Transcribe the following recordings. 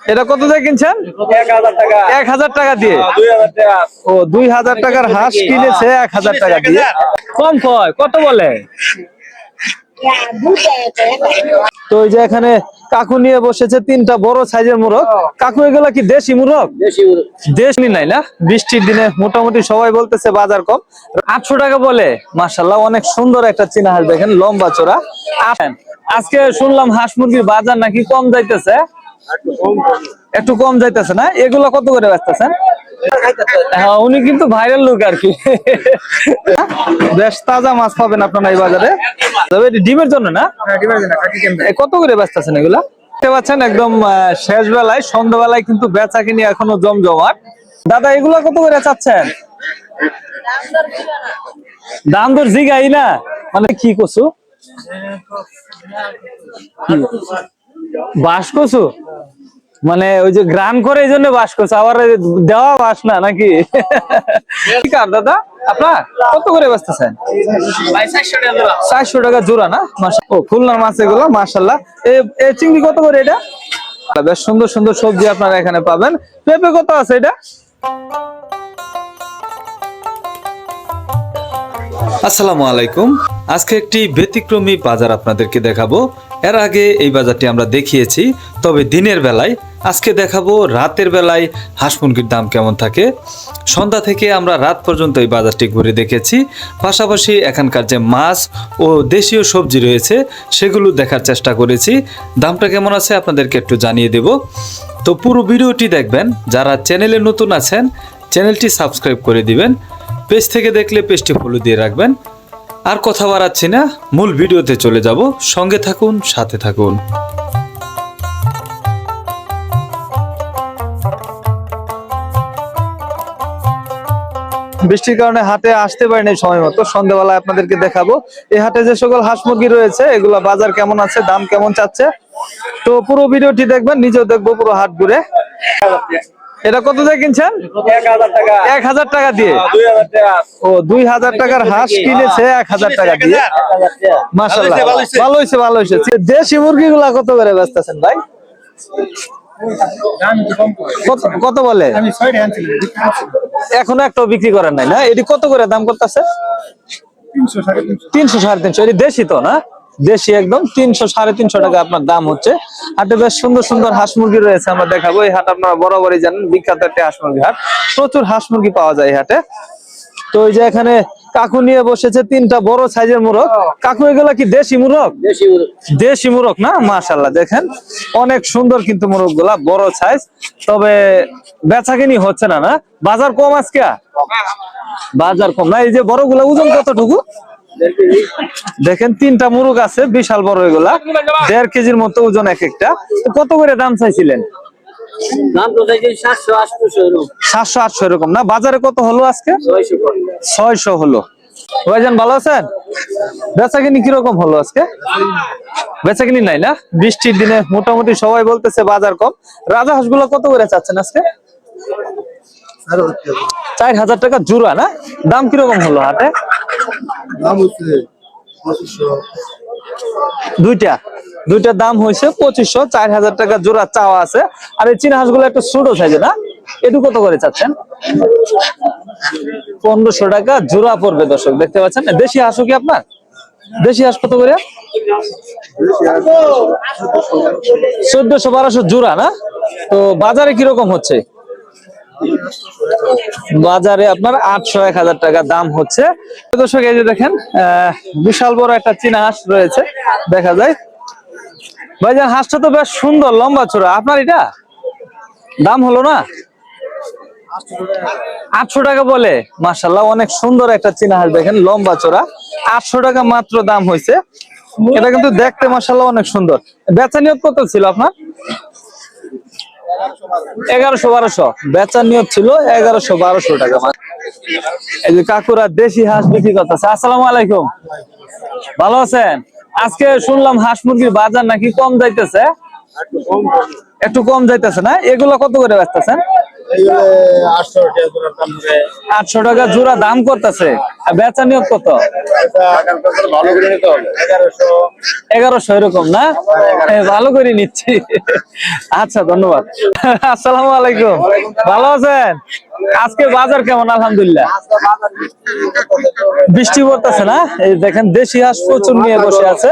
এটা কত দিয়ে কিনছেন? এক হাজার টাকা দিয়ে। ও দুই হাজার টাকার হাঁস কিনেছে এক হাজার টাকা দিয়ে। কম কয়? কত বলে? তো ওই যে এখানে কাকু নিয়ে বসেছে তিনটা বড় সাইজের মুরগ। কাকু এগুলা কি দেশি মুরগ? দেশি নাই না? বৃষ্টির দিনে মোটামুটি সবাই বলতেছে বাজার কম। আটশো টাকা বলে। মাসাল্লাহ অনেক সুন্দর একটা চীনা হাঁস দেখেন লম্বা চোরা। আসেন। আজকে শুনলাম হাঁস মুরগির বাজার নাকি কম যাইতেছে। একটু কম যাইতেছে না? এগুলো কত করে বেচতেছেন? হ্যাঁ উনি কিন্তু ভাইরাল লোক আর কি। বেশ তাজা মাছ পাবেন আপনারা এই বাজারে। তবে ডিমের জন্য না? এ, কত করে বেচতেছেন এগুলা? দেখতে পাচ্ছেন একদম শেষ বেলায় সন্ধ্যাবেলায় কিন্তু বেচা কিনি এখনও জমজমাট। দাদা এগুলা কত করে চাচ্ছেন? দাম দর জিগাই না? মানে কি কছু বাস কছু মানে ওই যে গ্রান করে এই জন্য বাস করছে, আবার দেওয়া বাস না নাকি? দাদা? আপনার? কত করে বেচতেছেন? চারশো টাকা জোড়া না? ও, খুলনার মাছ এগুলো মাসাল্লাহ এ চিংড়ি কত করে এটা? বেশ সুন্দর সুন্দর সবজি আপনারা এখানে পাবেন। পেঁপে কত আছে এটা? আসসালামু আলাইকুম। আজকে একটি ব্যতিক্রমী বাজার আপনাদেরকে দেখাবো। এর আগে এই বাজারটি আমরা দেখিয়েছি, তবে দিনের বেলায় আজকে দেখাবো রাতের বেলায় হাঁস মুরগির দাম কেমন থাকে। সন্ধ্যা থেকে আমরা রাত পর্যন্ত এই বাজারটি ঘুরে দেখেছি। পাশাপাশি এখানকার যে মাছ ও দেশীয় সবজি রয়েছে, সেগুলো দেখার চেষ্টা করেছি। দামটা কেমন আছে আপনাদেরকে একটু জানিয়ে দেব। তো পুরো ভিডিওটি দেখবেন। যারা চ্যানেলে নতুন আছেন, চ্যানেলটি সাবস্ক্রাইব করে দিবেন। পেজ থেকে দেখলে পেজটি ফলো দিয়ে রাখবেন। আর কথা বাড়াচ্ছি না, মূল ভিডিওতে চলে যাব। সঙ্গে থাকুন, সাথে থাকুন। বৃষ্টির কারণে হাটে আসতে পারিনি সময় মতো। সন্ধ্যাবেলায় আপনাদেরকে দেখাবো। এই হাটে যে সকল হাঁস মুরগি রয়েছে, এগুলা বাজার কেমন আছে, দাম কেমন চাচ্ছে, তো পুরো ভিডিওটি দেখবেন, নিজেও দেখব পুরো হাট ঘুরে। এটা কত দিয়ে কিনছেন? এক হাজার টাকা দিয়ে। ও, দুই হাজার টাকার হাঁস কিনেছে এক হাজার টাকা দিয়ে। মাসাল্লাহ ভালো হয়েছে ভালো হয়েছে দেশি মুরগি গুলা কত করে বেচতেছেন ভাই? কত- কত বলে? এখনও একটা বিক্রি করেন নাই না? এটি কত করে দাম করতেছে? তিনশো সাড়ে তিনশো। এটি দেশি তো না? দেশি একদম। তিনশো সাড়ে তিনশো টাকা আপনার দাম হচ্ছে। হাটে বেশ সুন্দর সুন্দর হাঁস মুরগি রয়েছে আমরা দেখাবো। এই হাট আপনারা বরাবরই জানেন বিখ্যাত একটা হাঁস মুরগি হাট। প্রচুর হাঁস মুরগি পাওয়া যায় এই হাটে। তো ওই যে এখানে কাকু নিয়ে বসেছে তিনটা বড় সাইজের মুরগ। কাকু এগুলা কি দেশি মুরগ? দেশি মুরগ। না? মাশাল্লাহ দেখেন। অনেক সুন্দর কিন্তু মুরগগুলা বড় সাইজ। তবে বেচা কিনি হচ্ছে না না? বাজার কম আজকে? বাজার কম না? এই যে বড়গুলা ওজন কতটুকু? দেখেন তিনটা মুরগ আছে বিশাল বড় এগুলা। দেড় কেজির মতো ওজন এক একটা। কত করে দাম চাইছিলেন? সাতশো আটশো এরকম। না? বাজারে কত হলো আজকে? ছয়শো হলো। ভাইজান ভালো আছেন? বেচা কিনি কীরকম হলো আজকে? বেচা কিনি নাই না? বৃষ্টির দিনে মোটামুটি সবাই বলতেছে বাজার কম। রাজা হাঁসগুলো কত করে চাচ্ছেন আজকে? চার হাজার টাকা জোড়া না? দাম কীরকম হলো হাটে? দুইটা? দুইটা দাম হয়েছে পঁচিশশো চার হাজার টাকা জোড়া চাওয়া আছে। আর এই চীনা হাঁসগুলো একটু ছোট সাইজে না? এটু কত করে চাচ্ছেন? পনেরোশো টাকা জোড়া পড়বে দর্শক দেখতে পাচ্ছেন? দেশি হাঁসও কি আপনার? দেশি হাঁস কত করে? চোদ্দশো বারোশো জোড়া না? তো বাজারে কীরকম হচ্ছে? বাজারে আপনার আটশো এক হাজার টাকা দাম হচ্ছে। দর্শক এই যে দেখেন আহ, বিশাল বড় একটা চীনা হাঁস রয়েছে দেখা যায়। ভাইজান, হাঁসটা তো বেশ সুন্দর, লম্বা চূড়া। আপনার এটা? দাম হলো না? আটশো টাকা বলে। মাসাল্লাহ অনেক সুন্দর একটা চীনা হাঁস দেখেন, লম্বা চোরা আটশো টাকা মাত্র দাম হয়েছে। এটা কিন্তু দেখতে মাসাল্লাহ অনেক সুন্দর। বেচা নিয়োগ কত ছিল আপনার? এগারোশো বারোশো। বেচার নিয়োগ ছিল এগারোশো বারোশো টাকা এই যে কাকুরা দেশি হাঁস বিক্রি করতেছে। আসসালামু আলাইকুম। ভালো আছেন? আজকে শুনলাম হাঁস মুরগির বাজার নাকি কম যাইতেছে। একটু কম যাইতেছে না? এগুলো কত করে বেচতেছেন? আটশো টাকা জোড়া দাম করতেছে। বেচা নিয়োগ কত? এগারোশো এরকম না? ভালো করে নিচ্ছি। আচ্ছা ধন্যবাদ। আসসালামু আলাইকুম। ভালো আছেন? আজকে বাজার কেমন? আলহামদুলিল্লাহ। বৃষ্টি পড়তেছে না? এই দেখেন দেশি হাঁস প্রচুর নিয়ে বসে আছে।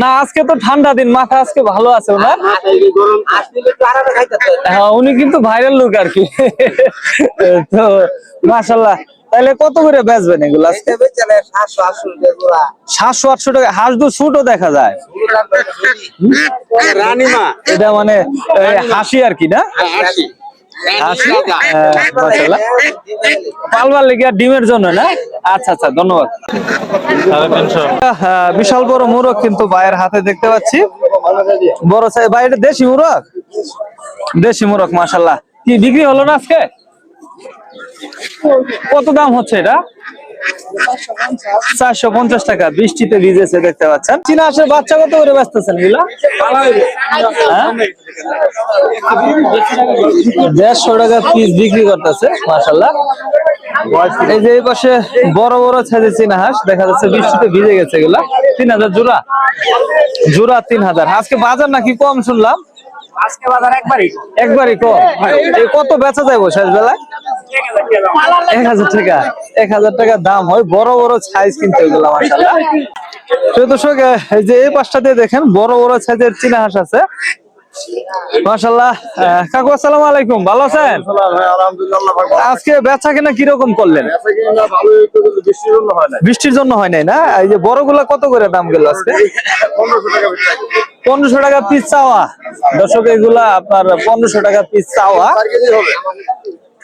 না আজকে তো ঠান্ডা দিন মাথা আজকে ভালো আছে ওনার। হ্যাঁ উনি কিন্তু ভাইরাল লোক আর কি। তো মাশাল্লাহ তাহলে কত করে বেচবেন এগুলো সাতশো আটশো টাকা। হাঁস দু ছুটও দেখা যায়। রানীমা। এটা মানে হাসি আর কি না? হাসি আহ, মাশাআল্লাহ। পালবার লেগে ডিমের জন্য না? আচ্ছা আচ্ছা ধন্যবাদ। বিশাল বড় মুরগ কিন্তু ভাইয়ের হাতে দেখতে পাচ্ছি। বড় সাইজ ভাই এটা দেশি মুরগ? দেশি মুরগ মাসাল্লাহ কি বিক্রি হলো না আজকে? কত দাম হচ্ছে এটা? চারশো পঞ্চাশ টাকা বৃষ্টিতে ভিজেছে দেখতে পাচ্ছেন। চীনা হাঁসের বাচ্চা কত করে এগুলা হ্যাঁ? দেড়শো টাকা পিস বিক্রি করতেছে মাসাল্লাহ এই যে এই পাশে বড় বড় সাইজের চীনা হাঁস দেখা যাচ্ছে বৃষ্টিতে ভিজে গেছে এগুলা। তিন হাজার জোড়া? জোড়া তিন হাজার। আজকে বাজার নাকি কম শুনলাম। আজকে বাজার একবারই। একবারই কম। কত বেচা যাব শেষ বেলায় এক হাজার টাকা, এক হাজার টাকা দাম হয়। বড় বড় সাইজ কিনতে প্রিয় দর্শক এই যে এই পাশটা দিয়ে দেখেন, বড় বড় সাইজের চীনা হাঁস আছে। কাকু আলাইকুম। ভালো আছেন? আজকে বেচা কেনা কীরকম করলেন? বৃষ্টির জন্য হয় নাই না? এই যে বড়গুলা কত করে দাম গেল আজকে? পনেরোশো টাকা পিস চাওয়া। দর্শক, এগুলা আপনার পনেরোশো টাকা পিস চাওয়া।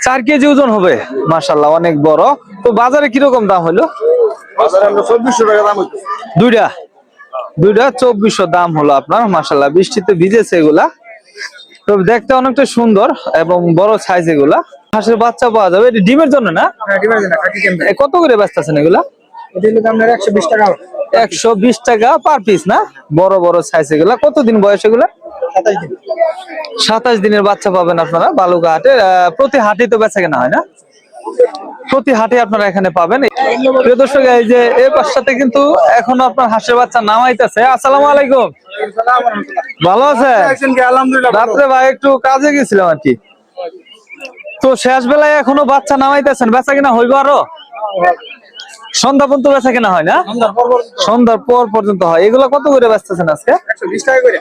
চার কেজি ওজন হবে মাসাল্লাহ অনেক বড়। তো বাজারে কীরকম দাম হলো? চব্বিশশো টাকা দাম হচ্ছে দুইটা? দুইটা চব্বিশশো দাম হলো আপনার মাসাল্লাহ বৃষ্টিতে ভিজেছে এগুলা। তো দেখতে অনেকটা সুন্দর এবং বড় সাইজ এগুলা। হাঁসের বাচ্চা পাওয়া যাবে এটা ডিমের জন্য না? কত করে ব্যস্ত আছেন এগুলা একশো বিশ টাকা। একশো বিশ টাকা পার পিস না? বড় বড় সাইজ এগুলা। কতদিন বয়স এগুলা? সাতাশ দিনের। বাচ্চা পাবেন আপনারা বালুকা হাটে প্রতি হাটে তো বেচা কেনা হয় না? প্রতি হাটে আপনারা এখানে পাবেন। প্রিয় দর্শক এই যে এই পাশটাতে কিন্তু এখনও আপনার হাঁসের বাচ্চা নামাইতেছে। আসসালামু আলাইকুম। ভালো রাত্রে ভাই একটু কাজে গেছিলাম আর কি। তো শেষ বেলায় এখনও বাচ্চা নামাইতেছেন। বেচা কিনা হইব আরও? সন্ধ্যা পর্যন্ত বেচা কিনা হয় না? সন্ধ্যার পর পর্যন্ত হয়। এগুলো কত করে বেচতেছেন আজকে? একশো বিশ টাকা করে।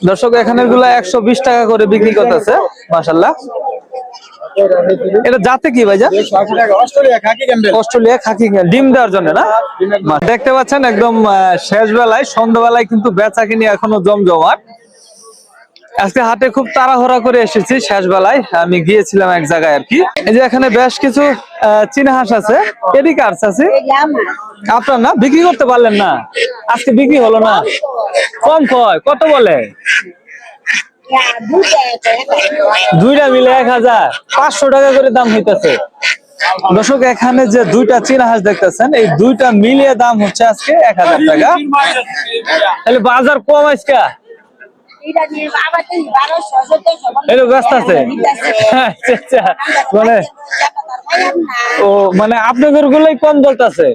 দর্শক এখানেরগুলা একশো বিশ টাকা করে বিক্রি করতেছে মাসাল্লাহ এটা যাতে কি ভাইজা আশি অস্ট্রেলিয়া খাকি ডিম দেওয়ার জন্য না? দেখতে পাচ্ছেন একদম শেষ বেলায় সন্ধ্যাবেলায় কিন্তু বেচা কিনি এখনও জমজমাট। আজকে হাটে খুব তাড়াহুড়া করে এসেছি শেষ বেলায় আমি গিয়েছিলাম এক জায়গায় আর কি। এই যে এখানে বেশ কিছু চীনা হাঁস আছে। আর্স আছে। আপনার না? বিক্রি করতে পারলেন না? আজকে বিক্রি হলো না? কম কয়? কত বলে? দুইটা মিলে এক হাজার। পাঁচশো টাকা করে দাম হইতেছে। দর্শক, এখানে যে দুইটা চীনা হাঁস দেখতেছেন, এই দুইটা মিলিয়ে দাম হচ্ছে আজকে এক হাজার টাকা। তাহলে বাজার কম আজকে এটা ব্যস্ত আছে আচ্ছা, আচ্ছা। মানে ও মানে আপনাদের গুলোই কম বলতেছে?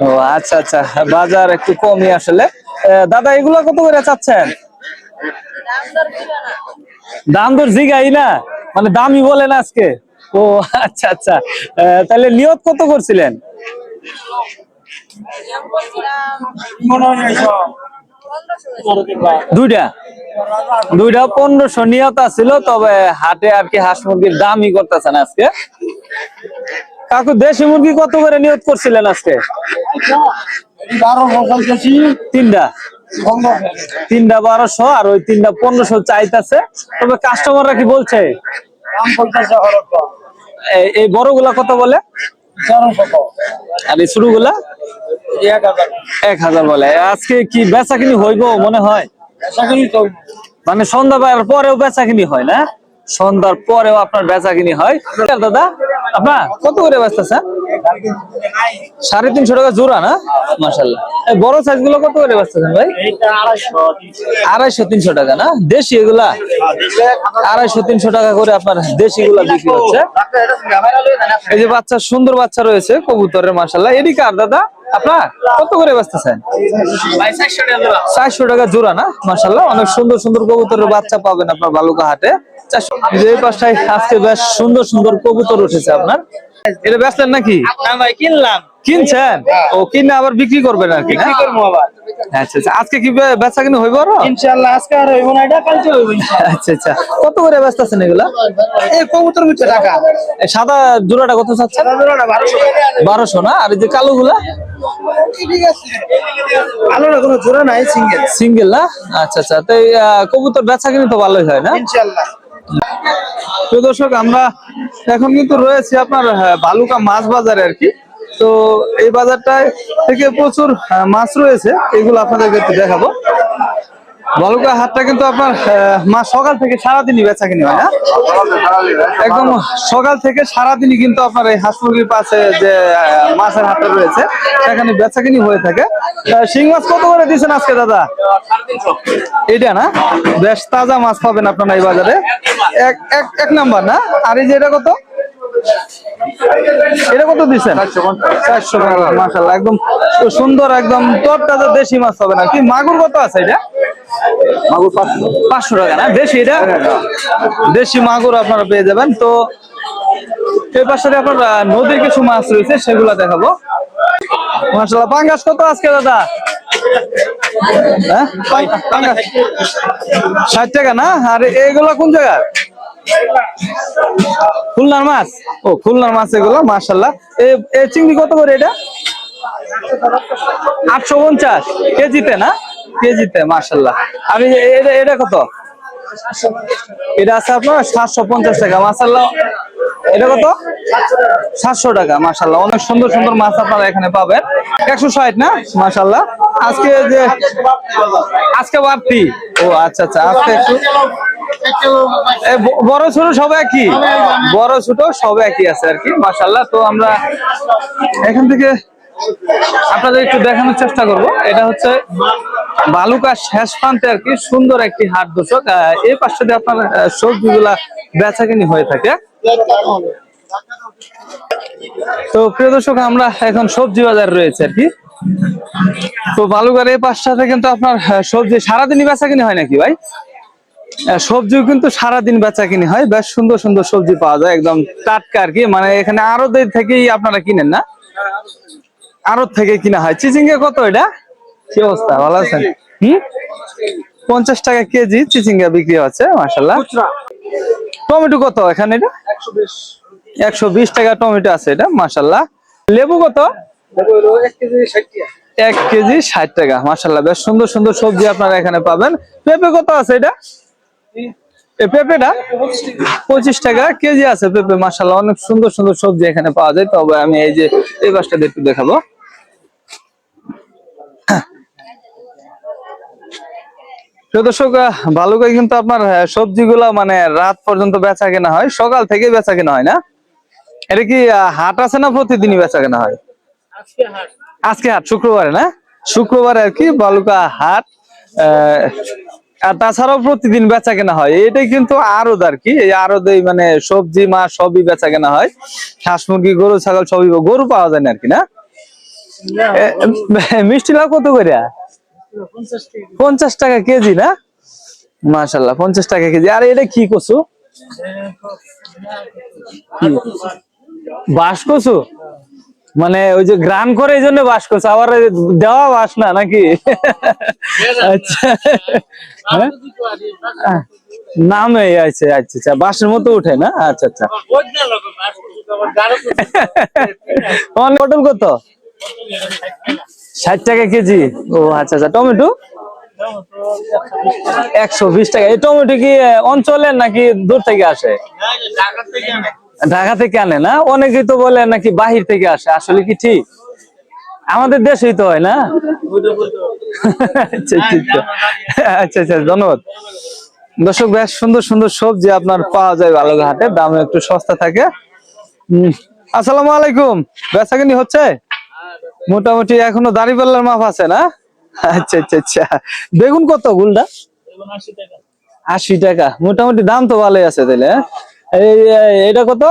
ও আচ্ছা আচ্ছা। বাজার একটু কমই আসলে। দাদা এগুলো কত করে চাচ্ছেন? দাম দর জিগাই না? মানে দামই বলেন আজকে। ও আচ্ছা আচ্ছা। আহ, তাহলে নিয়ত কত করছিলেন? দুইটা। দুইটা পনেরোশো নিয়ত ছিল তবে হাটে আর কি হাঁস মুরগির দামই করতেছেন আজকে। কাকু দেশি মুরগি কত করে নিয়ত করছিলেন আজকে? তিনটা। তিনটা বারোশো আর ওই তিনটা পনেরোশো চাইতেছে। তবে কাস্টমাররা কি বলছে? এই- এই বড়গুলা কত বলে? আর এই এক হাজার এক হাজার বলে। আজকে কি বেচা কিনি হইব মনে হয়? মানে সন্ধ্যা পরেও বেচা কিনি হয় না? সন্ধ্যার পরেও আপনার বেচা কিনি হয়। দাদা, আপনার কত করে বেচতেছেন সাড়ে তিনশো টাকা জোড়া না? মাসাল্লাহ বড় সাইজগুলো কত করে বেচতেছেন ভাই? আড়াইশো তিনশো টাকা না? দেশি এগুলা? আড়াইশো তিনশো টাকা করে আপনার দেশি গুলা বিক্রি হচ্ছে। এই যে বাচ্চা সুন্দর বাচ্চা রয়েছে কবুতরের মাসাল্লাহ এডি কার দাদা? আপনার? কত করে বেচতেছেন? চারশো টাকা জোড়া না? মাসাল্লাহ অনেক সুন্দর সুন্দর কবুতরের বাচ্চা পাবেন আপনার বালুকা হাটে। চারশো এই পাশটায় আজকে বেশ সুন্দর সুন্দর কবুতর উঠেছে আপনার। এটা বেচলেন নাকি? না ভাই কিনলাম। কিনছেন? ও কিনে আবার বিক্রি করবেন আর কি করব আবার। আচ্ছা আচ্ছা। আজকে কি বেচা কিনে হইব আরও? ইনশাআল্লাহ আজকে আর হইব না এটা কালকে হইব ইনশাআল্লাহ। আচ্ছা আচ্ছা। কত করে ব্যস্ত আছেন এগুলা? এই কবুতর টাকা সাদা জোড়াটা কত চাচ্ছেন? না বারোশো বারোশো না? আর এই যে কালো গুলা ঠিক আছে ভালো কোনো জোড়া নাই সিঙ্গেল সিঙ্গেল না? আচ্ছা আচ্ছা। তো এই, আহ, কবুতর বেচা কিনে তো ভালোই হয় না? ইনশাআল্লাহ। প্রিয় দর্শক, আমরা এখন কিন্তু রয়েছে আপনার বালুকা মাছ বাজারে আর কি। তো এই বাজারটায় থেকে প্রচুর মাছ রয়েছে। এগুলো আপনাদেরকে দেখাবো। বালুকা হাটটা কিন্তু আপনার মা সকাল থেকে সারাদিনই বেচা কিনি না? একদম সকাল থেকে সারাদিনই কিন্তু আপনার এই হাঁস মুরগির পাশে যে মাছের হাটটা রয়েছে, সেখানে বেচা কিনি হয়ে থাকে। শিং মাছ কত করে দিয়েছেন আজকে, দাদা? এটা না? বেশ তাজা মাছ পাবেন আপনারা এই বাজারে। এক এক নাম্বার না? আর এই যে এটা কত? এটা কত দিচ্ছেন? চারশো টাকা মাসাল্লাহ একদম সুন্দর একদম তোর তাজা দেশি মাছ হবে না। কি মাগুর কত আছে এটা? মাগুর পাঁচশো। টাকা না? দেশি এটা? দেশি মাগুর আপনারা পেয়ে যাবেন। তো এই পাশে আপনার নদীর কিছু মাছ রয়েছে সেগুলা দেখাবো। মাসাল্লাহ পাঙ্গাস কত আজকে দাদা? হ্যাঁ? ষাট টাকা না? আর এগুলা কোন জায়গার? খুলনার মাছ? ও, খুলনার মাছ এগুলো মাশাল্লাহ এ চিংড়ি কত করে এটা? আটশো পঞ্চাশ। কেজিতে না? কেজিতে মাশাল্লাহ আমি এটা কত? এটা আছে আপনার সাতশো পঞ্চাশ টাকা মাশাল্লাহ এটা কত? সাতশো টাকা মাশাল্লাহ অনেক সুন্দর সুন্দর মাছ আপনারা এখানে পাবেন। একশো ষাট না? মাশাল্লাহ আজকে যে, আজকে বাড়তি। ও আচ্ছা আচ্ছা। আজকে একটু বড় ছোট সব একই? বড় ছোট সব একই আছে আর কি মাশাল্লাহ তো আমরা এখান থেকে আপনাদের একটু দেখানোর চেষ্টা করব। এটা হচ্ছে বালুকা শেষ প্রান্তে আর কি সুন্দর একটি হাট দোষক এই পাশে দিয়ে আপনার সবজিগুলা বেচাকিনি হয়ে থাকে। তো প্রিয় দর্শক, আমরা এখন সবজি বাজার রয়েছে আর কি। তো বালুকার এই পাশটাতে কিন্তু আপনার সবজি সারাদিনই বেচাকিনি হয় নাকি ভাই? সবজিও কিন্তু সারাদিন বেচা কিনে হয়। বেশ সুন্দর সুন্দর সবজি পাওয়া যায় একদম টাটকা আর কি। মানে এখানে আরও থেকেই আপনারা কিনেন না? আড়ত থেকে কিনা হয়। চিচিঙ্গে কত এটা? কি অবস্থা? ভালো আছেন? হম? পঞ্চাশ টাকা কেজি চিচিঙ্গা বিক্রি হচ্ছে মাসাল্লাহ টমেটো কত এখানে এটা? একশো বিশ। টাকা টমেটো আছে এটা মাসাল্লাহ লেবু কত? এক কেজি ষাট টাকা। মাসাল্লাহ বেশ সুন্দর সুন্দর সবজি আপনারা এখানে পাবেন। পেঁপে কত আছে এটা? পেঁপেটা পঁচিশ টাকা কেজি আছে পেঁপে মাসাল্লাহ অনেক সুন্দর সুন্দর সবজি এখানে পাওয়া যায়। তবে আমি এই যে এই বাসটা একটু দেখাবো। দর্শক আহ, ভালুকায় কিন্তু আপনার সবজিগুলা মানে রাত পর্যন্ত বেচা কেনা হয় সকাল থেকে বেচা কেনা হয় না? এটা কি হাট আছে না প্রতিদিনই বেচা কেনা হয়? আজকে হাট শুক্রবারে না? শুক্রবারে আর কি বালুকা হাট আহ, আর তাছাড়াও প্রতিদিন বেচা কেনা হয়। এটাই কিন্তু আরদ আর কি। এই আরদে মানে সবজি, মাছ সবই বেচা কেনা হয়। হাঁস, মুরগি, গরু, ছাগল সবই গরু পাওয়া যায় না আর কি, না? মিষ্টি লাউ কত করে? পঞ্চাশ টাকা কেজি, না? মাশাল্লাহ পঞ্চাশ টাকা কেজি। আর এটা কি কচু? কি? বাঁশ কচু মানে ওই যে গ্রান করে এই জন্য বাস করছে আবার দেওয়া বাস না নাকি? আচ্ছা। হ্যাঁ? নামে আছে আচ্ছা আচ্ছা। বাসের মতো উঠে না? আচ্ছা আচ্ছা। অনেক পটল কত? ষাট টাকা কেজি। ও আচ্ছা আচ্ছা। টমেটো? একশো বিশ টাকা। এই টমেটো কি অঞ্চলের নাকি দূর থেকে আসে? ঢাকা থেকে আনে না? অনেকেই তো বলে নাকি বাহির থেকে আসে। আসলে কি ঠিক? আমাদের দেশেই তো হয় না? আচ্ছা আচ্ছা আচ্ছা। আচ্ছা ধন্যবাদ। দর্শক বেশ সুন্দর সুন্দর সবজি আপনার পাওয়া যায় ভালো বালুঘাটে দাম একটু সস্তা থাকে। আসসালামু আলাইকুম। বেচাকেনি হচ্ছে? মোটামুটি এখনও দাড়ি পাল্লার মাপ আছে না? আচ্ছা আচ্ছা আচ্ছা। বেগুন কত গুলটা? আশি টাকা। মোটামুটি দাম তো ভালোই আছে তাহলে হ্যাঁ? এটা কত?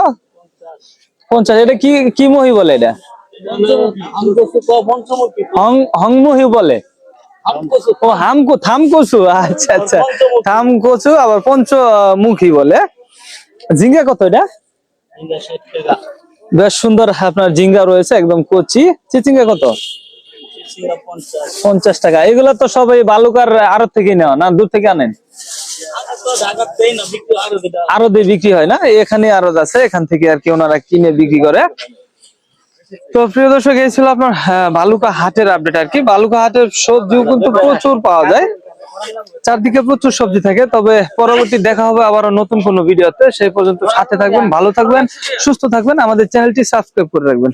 পঞ্চাশ। এটা কি কি মহি বলে এটা? হংমহি বলে। ও, হামকু, থামকসু। আচ্ছা আচ্ছা। থামকসু, আবার পঞ্চমুখী বলে। ঝিঙ্গা কত এটা? বেশ সুন্দর আপনার ঝিঙ্গা রয়েছে, একদম কচি। চিচিঙ্গা কত? পঞ্চাশ টাকা। এগুলো তো সবাই বালুকার আড়ত থেকে নেওয়া, না? দূর থেকে আনেন? আরও দিয়ে বিক্রি হয় না? এখানে আরও আছে এখান থেকে আর কি ওনারা কিনে বিক্রি করে। তো প্রিয় দর্শক এই ছিল আপনার আহ, বালুকা হাটের আপডেট আর কি। বালুকা হাটের সবজিও কিন্তু প্রচুর পাওয়া যায়। চারদিকে প্রচুর সবজি থাকে তবে পরবর্তী দেখা হবে আবারও নতুন কোনো ভিডিওতে। সেই পর্যন্ত সাথে থাকবেন ভালো থাকবেন সুস্থ থাকবেন। আমাদের চ্যানেলটি সাবস্ক্রাইব করে রাখবেন।